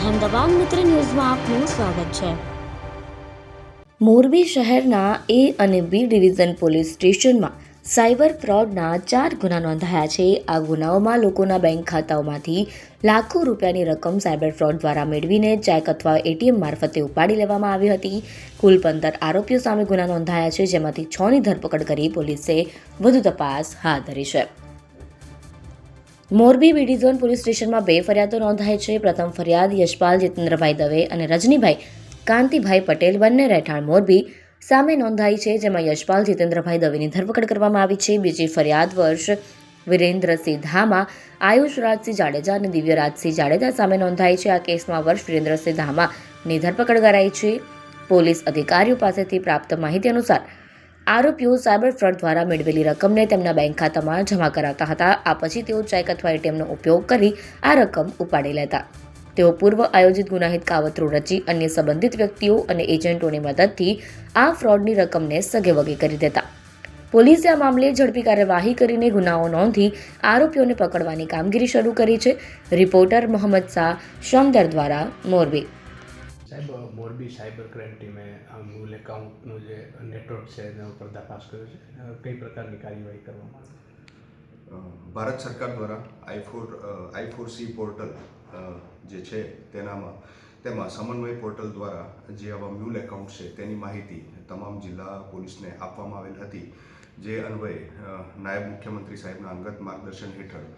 અહેમદાબાદ મિત્ર ન્યૂઝમાં આપનું સ્વાગત છે. મોરબી શહેરના એ અને બી ડિવિઝન પોલીસ સ્ટેશનમાં સાયબર ફ્રોડના ચાર ગુના નોંધાયા છે. આ ગુનાઓમાં લોકોના બેંક ખાતાઓમાંથી લાખો રૂપિયાની રકમ સાયબર ફ્રોડ દ્વારા મેળવીને ચેક અથવા એટીએમ મારફતે ઉપાડી લેવામાં આવી હતી. કુલ પંદર આરોપીઓ સામે ગુના નોંધાયા છે, જેમાંથી છની ધરપકડ કરી પોલીસે વધુ તપાસ હાથ ધરી છે. મોરબી બી ડિવિઝન પોલીસ સ્ટેશનમાં બે ફરિયાદો નોંધાઈ છે. પ્રથમ ફરિયાદ યશપાલ જીતેન્દ્રભાઈ દવે અને રજનીભાઈ કાંતિભાઈ પટેલ બંને રહેઠાણ મોરબી. સામે નોંધાઈ છે જેમાં યશપાલ જીતેન્દ્રભાઈ દવેની ધરપકડ કરવામાં આવી છે. બીજી ફરિયાદ વર્ષ વિરેન્દ્રસિંહ ધામા આયુષ રાજસિંહ જાડેજા અને દિવ્યરાજસિંહ જાડેજા સામે નોંધાઈ છે. આ કેસમાં વર્ષ વિરેન્દ્રસિંહ ધામાની ધરપકડ કરાઈ છે. પોલીસ અધિકારીઓ પાસેથી પ્રાપ્ત માહિતી અનુસાર આરોપીઓ સાયબર ફ્રોડ દ્વારા મેળવેલી રકમને તેમના બેંક ખાતામાં જમા કરાવતા હતા. આ પછી તેઓ ચેક અથવા એટીએમનો ઉપયોગ કરી આ રકમ ઉપાડી લેતા. તેઓ પૂર્વ આયોજિત ગુનાહિત કાવતરો રચી અન્ય સંબંધિત વ્યક્તિઓ અને એજન્ટોની મદદથી આ ફ્રોડની રકમને સગેવગે કરી દેતા. પોલીસે આ મામલે ઝડપી કાર્યવાહી કરીને ગુનાઓ નોંધી આરોપીઓને પકડવાની કામગીરી શરૂ કરી છે. રિપોર્ટર મોહમ્મદ શાહ શમદર દ્વારા મોરબી. સાહેબ, મોરબી સાયબર ક્રાઇમ ટીમે આ મૂલ એકાઉન્ટનું જે નેટવર્ક છે એના ઉપર તપાસ કર્યો છે. કઈ પ્રકારની કાર્યવાહી કરવામાં આવી? ભારત સરકાર દ્વારા I four I four C portal જે છે તેનામાં, તેમાં સમન્વય પોર્ટલ દ્વારા જે આવા મ્યુલ એકાઉન્ટ છે તેની માહિતી તમામ જિલ્લા પોલીસને આપવામાં આવેલ હતી. જે અન્વયે નાયબ મુખ્યમંત્રી સાહેબના અંગત માર્ગદર્શન હેઠળ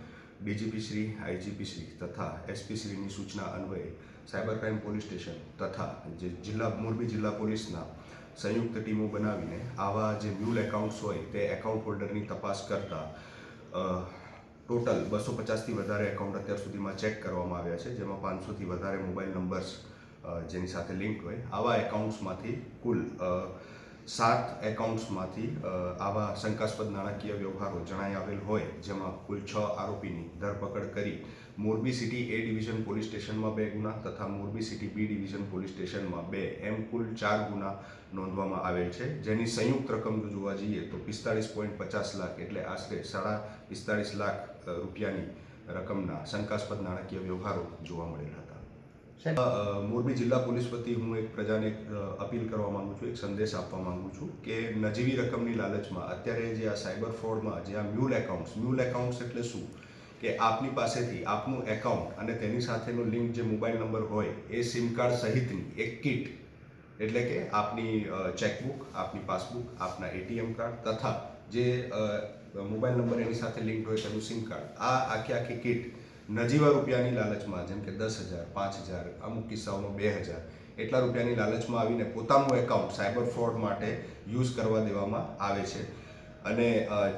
ડીજીપી શ્રી, આઈજીપી શ્રી તથા એસપી શ્રીની સૂચના અન્વયે સાયબર ક્રાઇમ પોલીસ સ્ટેશન તથા જે જિલ્લા, મોરબી જિલ્લા પોલીસના સંયુક્ત ટીમો બનાવીને આવા જે મ્યુલ એકાઉન્ટ્સ હોય તે એકાઉન્ટ હોલ્ડરની તપાસ કરતા ટોટલ બસો પચાસથી વધારે એકાઉન્ટ અત્યાર સુધીમાં ચેક કરવામાં આવ્યા છે, જેમાં પાંચસોથી વધારે મોબાઈલ નંબર્સ જેની સાથે લિંક હોય. આવા એકાઉન્ટ્સમાંથી કુલ સાત એકાઉન્ટ્સમાંથી આવા શંકાસ્પદ નાણાકીય વ્યવહારો જણાઈ આવેલ હોય, જેમાં કુલ છ આરોપીની ધરપકડ કરી Morbi city A division police સ્ટેશનમાં બે ગુના તથા Morbi city B division police સ્ટેશનમાં બે એમ કુલ ચાર ગુના નોંધવામાં આવેલ છે. જેની સંયુક્ત રકમ જો જોવા જઈએ તો પિસ્તાળીસ પોઈન્ટ પચાસ લાખ એટલે આશરે સાડા પિસ્તાળીસ લાખ રૂપિયાની રકમના શંકાસ્પદ નાણાકીય વ્યવહારો જોવા મળેલા હતા. સાહેબ. મોરબી જિલ્લા પોલીસ વતી હું એક પ્રજાને અપીલ કરવા માંગુ છું એક સંદેશ આપવા માંગુ છું કે નજીવી રકમની લાલચમાં અત્યારે જે આ સાયબર ફ્રોડમાં જે આ મ્યુલ એકાઉન્ટ્સ મ્યુલ એકાઉન્ટ્સ એટલે શું? કે આપની પાસેથી આપનું એકાઉન્ટ અને તેની સાથેનો લિંક જે મોબાઈલ નંબર હોય એ સિમ કાર્ડ સહિતની એક કિટ એટલે કે આપની ચેકબુક આપની પાસબુક આપના એટીએમ કાર્ડ તથા જે મોબાઈલ નંબર એની સાથે લિંક હોય તેનું સિમ કાર્ડ આ આખી આખી કિટ નજીવા રૂપિયાની લાલચમાં, જેમ કે દસ હજાર, પાંચ હજાર, અમુક કિસ્સાઓમાં બે હજાર, એટલા રૂપિયાની લાલચમાં આવીને પોતાનું એકાઉન્ટ સાયબર ફ્રોડ માટે યુઝ કરવા દેવામાં આવે છે. અને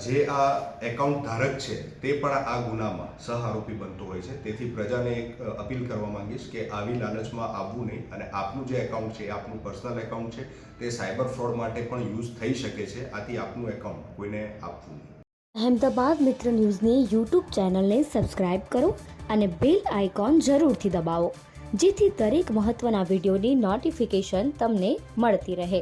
જે આ એકાઉન્ટ ધારક છે, તે પણ આ ગુનામાં સહ આરોપી બનતો હોય છે. તેથી પ્રજાને એક અપીલ કરવા માંગીશ કે આવી લાલચમાં આવવું નહીં અને આપનું જે એકાઉન્ટ છે આપનું પર્સનલ એકાઉન્ટ છે, તે સાયબર ફ્રોડ માટે પણ યુઝ થઈ શકે છે. આથી આપનું એકાઉન્ટ કોઈને આપવું નહીં. અહેમદાબાદ મિત્ર ન્યૂઝની યુટ્યુબ ચેનલને સબસ્ક્રાઇબ કરો અને બેલ આઇકોન જરૂરથી દબાવો, જેથી દરેક મહત્ત્વના વિડીયોની નોટિફિકેશન તમને મળતી રહે.